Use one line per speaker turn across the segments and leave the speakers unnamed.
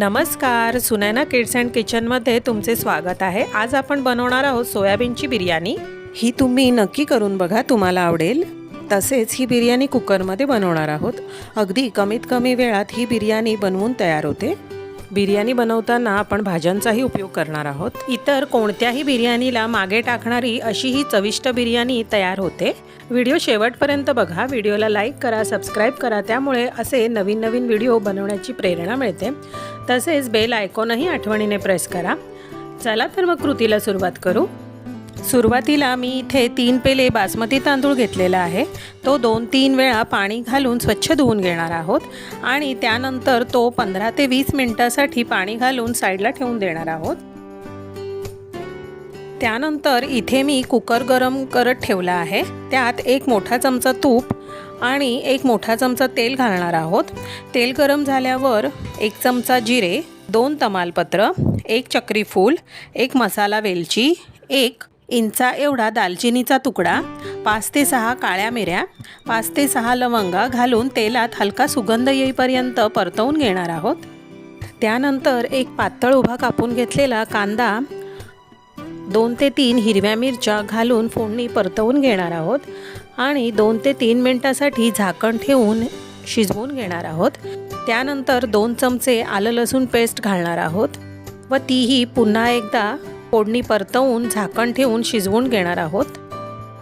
नमस्कार Sunaina kids and किचनमध्ये तुमचे स्वागत आहे. आज आपण बनवणार आहोत सोयाबीनची बिर्याणी. ही तुम्ही नक्की करून बघा तुम्हाला आवडेल. तसेच ही बिर्याणी कुकरमध्ये बनवणार आहोत. अगदी कमीत कमी वेळात ही बिर्याणी बनवून तयार होते. बिर्याणी बनवताना आपण भाज्यांचाही उपयोग करणार आहोत. इतर कोणत्याही बिर्याणीला मागे टाकणारी अशी ही चविष्ट बिर्याणी तयार होते. व्हिडिओ शेवटपर्यंत बघा. व्हिडिओला लाईक करा सबस्क्राईब करा. त्यामुळे असे नवीन नवीन व्हिडिओ बनवण्याची प्रेरणा मिळते. तसेच बेल आयकॉनही आठवणीने प्रेस करा. चला तर मग कृतीला सुरुवात करू. सुरुवातीला मी इथे तीन पेले बासमती तांदूळ घेतलेला आहे. तो दोन तीन वेळा पाणी घालून स्वच्छ धुवून घेणार आहोत आणि त्यानंतर तो पंधरा ते वीस मिनटासाठी पाणी घालून साईडला ठेवून देणार आहोत. त्यानंतर इथे मी कुकर गरम करत ठेवला आहे. त्यात एक मोठा चमचा तूप आणि एक मोठा चमचा तेल घालणार आहोत. तेल गरम झाल्यावर एक चमचा जिरे दोन तमालपत्र एक चक्री फूल एक मसाला वेलची एक इंचा एवढा दालचिनीचा तुकडा पाच ते सहा काळ्या मिऱ्या पाच ते सहा लवंगा घालून तेलात हलका सुगंध येईपर्यंत परतवून घेणार आहोत. त्यानंतर एक पातळ उभा कापून घेतलेला कांदा दोन ते तीन हिरव्या मिरच्या घालून फोडणी परतवून घेणार आहोत आणि दोन ते तीन मिनटासाठी झाकण ठेवून शिजवून घेणार आहोत. त्यानंतर दोन चमचे आलं लसूण पेस्ट घालणार आहोत व तीही पुन्हा एकदा फोडणी परतवून झाकण ठेवून शिजवून घेणार आहोत.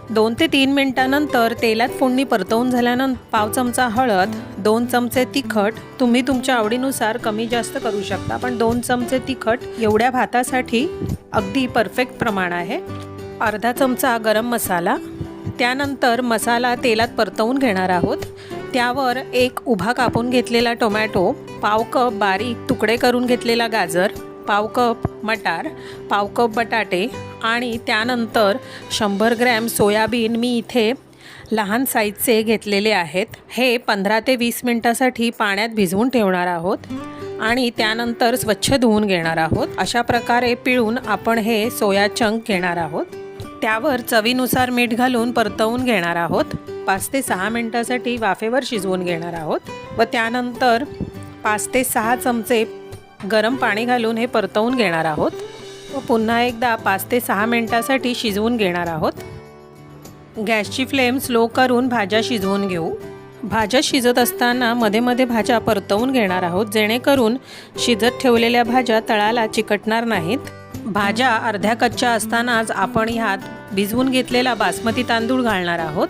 दोन ते तीन मिनटानंतर तेलात फोडणी परतवून झाल्यानंतर पाव चमचा हळद दोन चमचे तिखट तुम्ही तुमच्या आवडीनुसार कमी जास्त करू शकता पण दोन चमचे तिखट एवढ्या भातासाठी अगदी परफेक्ट प्रमाण आहे. अर्धा चमचा गरम मसाला त्यानंतर मसाला तेलात परतवून घेणार आहोत. त्यावर एक उभा कापून घेतलेला टोमॅटो पाव कप बारीक तुकडे करून घेतलेला गाजर पाव कप मटार पाव कप बटाटे आणि त्यानंतर शंभर ग्रॅम सोयाबीन मी इथे लहान साईजचे घेतलेले आहेत. हे पंधरा ते वीस मिनटासाठी पाण्यात भिजवून ठेवणार आहोत आणि त्यानंतर स्वच्छ धुवून घेणार आहोत. अशा प्रकारे पिळून आपण हे सोया चंक घेणार आहोत. त्यावर चवीनुसार मीठ घालून परतवून घेणार आहोत. पाच ते सहा मिनटासाठी वाफेवर शिजवून घेणार आहोत व त्यानंतर पाच ते सहा चमचे गरम पाणी घालून हे परतवून घेणार आहोत. व पुन्हा एकदा पाच ते सहा मिनटासाठी शिजवून घेणार आहोत. गॅसची फ्लेम स्लो करून भाज्या शिजवून घेऊ. भाज्या शिजत असताना मध्ये मध्ये भाज्या परतवून घेणार आहोत जेणेकरून शिजत ठेवलेल्या भाज्या तळाला चिकटणार नाहीत. भाज्या अर्ध्या कच्च्या असतानाच आपण ह्यात भिजवून घेतलेला बासमती तांदूळ घालणार आहोत.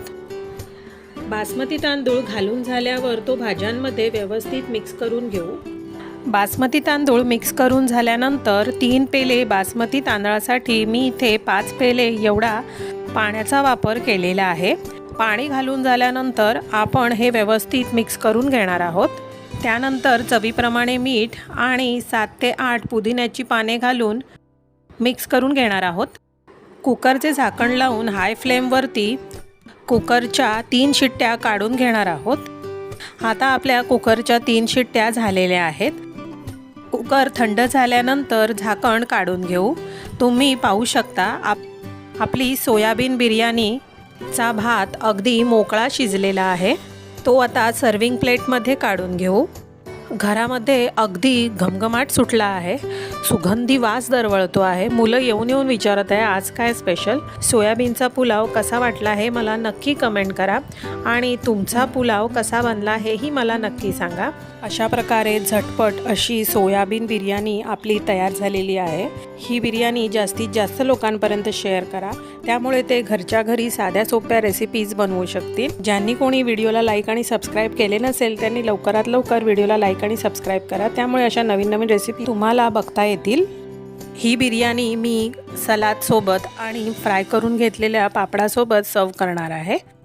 बासमती तांदूळ घालून झाल्यावर तो भाज्यांमध्ये व्यवस्थित मिक्स करून घेऊ. बासमती तांदूळ मिक्स करून झाल्यानंतर तीन पेले बासमती तांदळासाठी मी इथे पाच पेले एवढा पाण्याचा वापर केलेला आहे. पाणी घालून झाल्यानंतर आपण हे व्यवस्थित मिक्स करून घेणार आहोत. त्यानंतर चवीप्रमाणे मीठ आणि सात ते आठ पुदिन्याची पाने घालून मिक्स करून घेणार आहोत. कुकरचे झाकण लावून हाय फ्लेमवरती कुकरच्या तीन शिट्ट्या काढून घेणार आहोत. आता आपल्या कुकरच्या तीन शिट्ट्या झालेल्या आहेत. कुकर थंड झाल्यानंतर झाकण काढून घेऊ. तुम्ही पाहू शकता आप आपली सोयाबीन बिर्याणीचा भात अगदी मोकळा शिजलेला आहे. तो आता सर्विंग प्लेटमध्ये काढून घेऊ. घरामध्ये अगदी घमघमाट सुटला आहे. सुगंधी वास दरवळतो आहे. मुलं येऊन येऊन विचारत आहे आज काय स्पेशल सोयाबीनचा पुलाव कसा वाटला हे मला नक्की कमेंट करा आणि तुमचा पुलाव कसा बनला हेही मला नक्की सांगा. अशा प्रकारे झटपट अशी सोयाबीन बिर्याणी आपली तयार झालेली आहे. ही बिर्याणी जास्तीत जास्त लोकांपर्यंत शेअर करा. त्यामुळे ते घरच्या घरी साध्या सोप्या रेसिपीज बनवू शकतील. ज्यांनी कोणी व्हिडिओला लाईक आणि सबस्क्राईब केले नसेल त्यांनी लवकरात लवकर व्हिडिओला लाईक आणि सबस्क्राईब करा. त्यामुळे अशा नवीन नवीन रेसिपी तुम्हाला बघता येतील. ही बिर्याणी मी सलादसोबत आणि फ्राय करून घेतलेल्या पापडासोबत सर्व करणार आहे.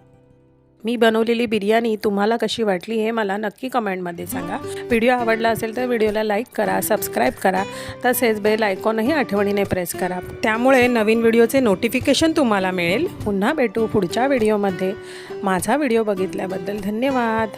मी बनवलेली बिर्याणी तुम्हाला कशी वाटली हे मला नक्की कमेंटमध्ये सांगा. व्हिडिओ आवडला असेल तर व्हिडिओला लाईक करा सबस्क्राईब करा तसेच बेल आयकॉनही आठवणीने प्रेस करा. त्यामुळे नवीन व्हिडिओचे नोटिफिकेशन तुम्हाला मिळेल. पुन्हा भेटू पुढच्या व्हिडिओमध्ये. माझा व्हिडिओ बघितल्याबद्दल धन्यवाद.